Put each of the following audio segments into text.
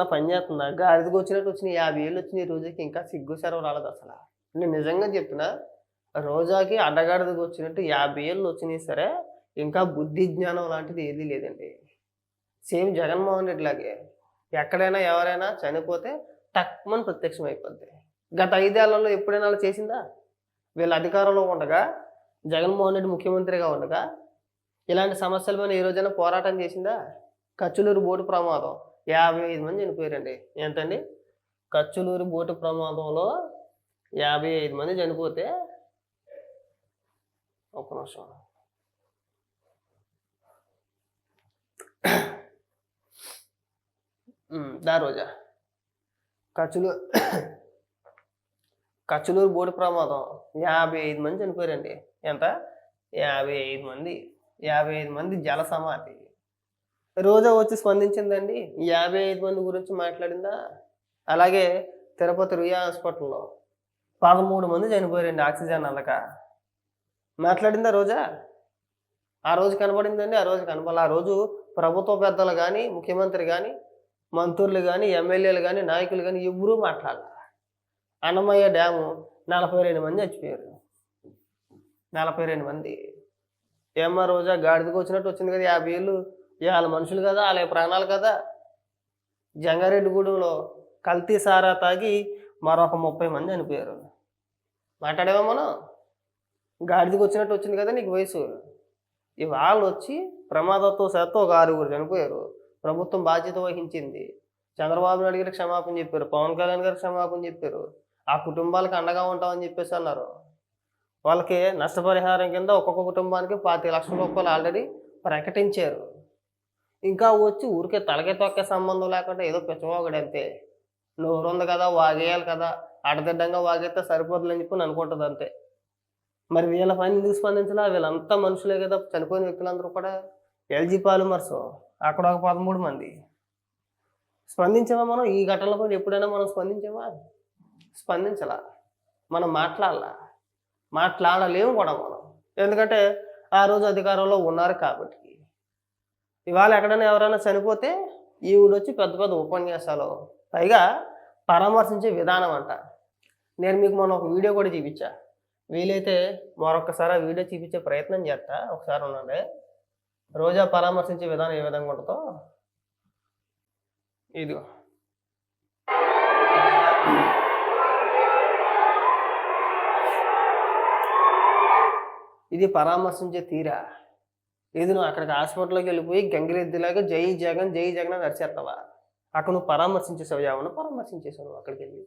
ఏమన్నా పని చేస్తుందా? గాడిదకి వచ్చినట్టు వచ్చిన యాభై ఏళ్ళు వచ్చినాయి రోజుకి ఇంకా సిగ్గు సెరవు రాలేదు అసలు. నేను నిజంగా చెప్తున్నా రోజాకి అడ్డగాడిదకి వచ్చినట్టు యాభై ఏళ్ళు వచ్చినాయి సరే ఇంకా బుద్ధి జ్ఞానం లాంటిది ఏదీ లేదండి. సేమ్ జగన్మోహన్ రెడ్డి లాగే. ఎక్కడైనా ఎవరైనా చనిపోతే తక్కువని ప్రత్యక్షం అయిపోద్ది. గత ఐదేళ్ళలో ఎప్పుడైనా అలా చేసిందా? వీళ్ళ అధికారంలో ఉండగా జగన్మోహన్ రెడ్డి ముఖ్యమంత్రిగా ఉండగా ఇలాంటి సమస్యల మీద ఏ రోజైనా పోరాటం చేసిందా? కచ్చులూరు బోటు ప్రమాదం. యాభై ఐదు మంది చనిపోయారండి. ఏంటండి? కచ్చులూరు బోటు ప్రమాదంలో యాభై ఐదు మంది చనిపోతే ఒక నిమిషం. దా రోజా. కచ్చులు కచ్చులూరు బోటు ప్రమాదం. యాభై ఐదు మంది చనిపోయారండి. ఎంత? యాభై ఐదు మంది. యాభై ఐదు మంది జల సమాధి రోజా వచ్చి స్పందించిందండి. యాభై ఐదు మంది గురించి మాట్లాడిందా? అలాగే తిరుపతి రుయా హాస్పిటల్లో పదమూడు మంది చనిపోయారండి ఆక్సిజన్ అందక. మాట్లాడిందా రోజా? ఆ రోజు కనబడిందండి ఆ రోజు కనపడాలి ఆ రోజు ప్రభుత్వ పెద్దలు కానీ ముఖ్యమంత్రి కానీ మంత్రులు కానీ ఎమ్మెల్యేలు కానీ నాయకులు కానీ ఎవ్వరూ మాట్లాడాలి. అన్నమయ్య డ్యాము నలభై రెండు మంది చచ్చిపోయారు. నలభై రెండు మంది. ఏమ్మా రోజా గాడిదకు వచ్చినట్టు వచ్చింది కదా యాభై ఏళ్ళు. వాళ్ళ మనుషులు కదా వాళ్ళ ప్రాణాలు కదా. జంగారెడ్డిగూడెంలో కల్తీ సారా తాగి మరొక ముప్పై మంది చనిపోయారు. మాట్లాడేవా మనం? గాడిదికి వచ్చినట్టు వచ్చింది కదా నీకు వయసు. ఇవాళ వచ్చి ప్రమాదంతో శాతం ఒక ఆరుగురు చనిపోయారు. ప్రభుత్వం బాధ్యత వహించింది. చంద్రబాబు నాయుడు గారికి క్షమాపణ చెప్పారు. పవన్ కళ్యాణ్ గారికి క్షమాపణ చెప్పారు. ఆ కుటుంబాలకు అండగా ఉంటామని చెప్పేసి అన్నారు. వాళ్ళకి నష్టపరిహారం కింద ఒక్కొక్క కుటుంబానికి పాతి లక్షల రూపాయలు ఆల్రెడీ ప్రకటించారు. ఇంకా వచ్చి ఊరికే తలకే తొక్కే సంబంధం లేకుండా ఏదో పెచ్చవాగడు అంతే. నోరుంది కదా వాగేయాలి కదా అడదిడ్డంగా వాగేస్తే సరిపోతుందని చెప్పి అనుకుంటుంది అంతే. మరి వీళ్ళ పని ఎందుకు స్పందించాలా? వీళ్ళంతా మనుషులే కదా చనిపోయిన వ్యక్తులందరూ కూడా ఎల్జీ పాలిమర్స్ అక్కడ ఒక పదమూడు మంది. స్పందించామా మనం? ఈ ఘటనలపై ఎప్పుడైనా మనం స్పందించామా స్పందించాలా. మనం మాట్లాడాలా. మాట్లాడలేము కూడా మనం. ఎందుకంటే ఆ రోజు అధికారంలో ఉన్నారు కాబట్టి. ఇవాళ ఎక్కడైనా ఎవరైనా చనిపోతే ఈవిడ వచ్చి పెద్ద పెద్ద ఉపన్యాసాలు. పైగా పరామర్శించే విధానం అంట. నేను మీకు మొన్న ఒక వీడియో కూడా చూపించా. వీలైతే మరొకసారి ఆ వీడియో చూపించే ప్రయత్నం చేస్తా. ఒకసారి ఉండండి. రోజా పరామర్శించే విధానం ఏ విధంగా ఉంటుందో. ఇదిగో. ఇది పరామర్శించే తీరా. ఇది నువ్వు అక్కడికి హాస్పిటల్కి వెళ్ళిపోయి గంగిరెద్దులాగా జై జగన్ జై జగన్ అని అక్కడ నువ్వు పరామర్శించేసావు ఏమన్నా పరామర్శించేసావు అక్కడికి వెళ్ళి?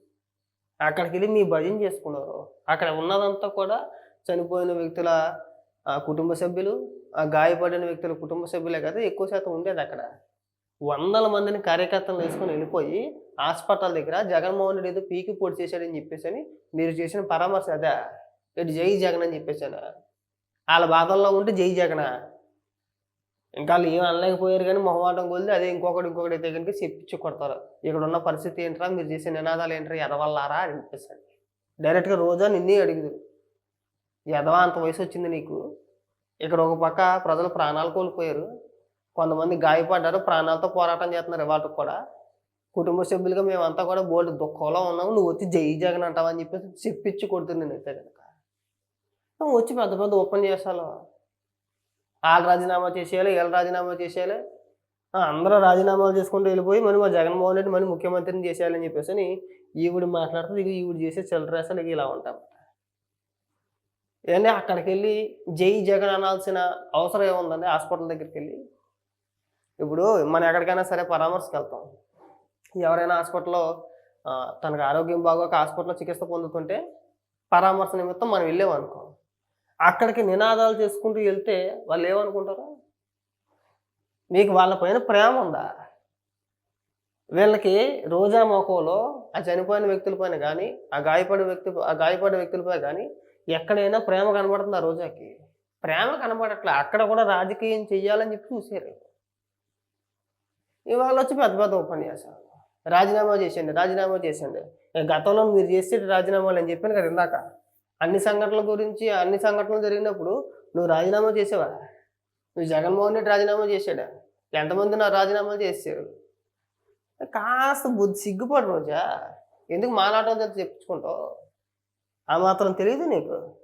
అక్కడికి వెళ్ళి మీ భజన చేసుకున్నారు అక్కడ ఉన్నదంతా కూడా చనిపోయిన వ్యక్తుల కుటుంబ సభ్యులు ఆ గాయపడిన వ్యక్తుల కుటుంబ సభ్యులే కదా ఎక్కువ శాతం ఉండేది అక్కడ. వందల మందిని కార్యకర్తలు వేసుకొని వెళ్ళిపోయి హాస్పిటల్ దగ్గర జగన్మోహన్ రెడ్డి ఏదో పీకి పొడి చేశాడని చెప్పేసి అని మీరు చేసిన పరామర్శ అదే. ఇటు జై జగన్ అని చెప్పేసాను వాళ్ళ బాధల్లో ఉంటే జై జగన్. ఇంకా వాళ్ళు ఏం అనలేకపోయారు కానీ మొహమాటం కొలిది అదే ఇంకొకటి ఇంకొకటి అయితే కనుక చెప్పించి కొడతారు. ఇక్కడ ఉన్న పరిస్థితి ఏంట్రా? మీరు చేసే నినాదాలు ఏంట్రా? ఎదవల్లారా? అని అనిపిస్తుంది డైరెక్ట్గా రోజా నిన్నే అడిగింది. ఎదవా? అంత వయసు వచ్చింది నీకు. ఇక్కడ ఒక పక్క ప్రజలు ప్రాణాలు కోల్పోయారు. కొంతమంది గాయపడ్డారు. ప్రాణాలతో పోరాటం చేస్తున్నారు వాటికి కూడా. కుటుంబ సభ్యులుగా మేమంతా కూడా బోల్డ్ దుఃఖంలో ఉన్నాము. నువ్వు వచ్చి జై జగన్ అంటావని చెప్పేసి చెప్పించి కొడుతుంది నేనైతే కనుక. వచ్చి పెద్ద పెద్ద ఓపెన్ చేసాలో వాళ్ళు రాజీనామా చేసేయాలి వీళ్ళు రాజీనామా చేసేయాలి. అందరూ రాజీనామాలు చేసుకుంటూ వెళ్ళిపోయి మరి మా జగన్మోహన్ రెడ్డి మళ్ళీ ముఖ్యమంత్రిని చేసేయాలని చెప్పేసి అని ఈవిడ మాట్లాడుతుంది. ఇక ఈవిడ చేసే చిల్లరేసలు ఇక ఇలా ఉంటాం. ఏంటంటే అక్కడికి వెళ్ళి జై జగన్ అనాల్సిన అవసరం ఏముందండి? హాస్పిటల్ దగ్గరికి వెళ్ళి. ఇప్పుడు మనం ఎక్కడికైనా సరే పరామర్శకు వెళ్తాం ఎవరైనా హాస్పిటల్లో తనకు ఆరోగ్యం బాగోక హాస్పిటల్లో చికిత్స పొందుతుంటే పరామర్శ నిమిత్తం మనం వెళ్ళామనుకో అక్కడికి నినాదాలు చేసుకుంటూ వెళ్తే వాళ్ళు ఏమనుకుంటారు? మీకు వాళ్ళ పైన ప్రేమ ఉందా? వీళ్ళకి రోజా మోకంలో ఆ చనిపోయిన వ్యక్తులపైన కానీ ఆ గాయపడే వ్యక్తి ఆ గాయపడే వ్యక్తులపై కానీ ఎక్కడైనా ప్రేమ కనబడుతుంది ఆ రోజాకి? ప్రేమ కనబడట్లే. అక్కడ కూడా రాజకీయం చెయ్యాలని చెప్పి చూసారు ఇవాళ వచ్చి పెద్ద పెద్ద ఉపన్యాసాలు. రాజీనామా చేసండి రాజీనామా చేసండి గతంలో మీరు చేసే రాజీనామాలు అని చెప్పాను కదా ఇందాక. అన్ని సంఘటనల గురించి అన్ని సంఘటనలు జరిగినప్పుడు నువ్వు రాజీనామా చేసేవా? నువ్వు జగన్మోహన్ రెడ్డి రాజీనామా చేశాడా? ఎంతమంది నా రాజీనామా చేశారు? కాస్త బుద్ధి సిగ్గుపడు రోజా. ఎందుకు మాలాటం చేత చెప్పించుకుంటావు? ఆ మాత్రం తెలియదు నీకు.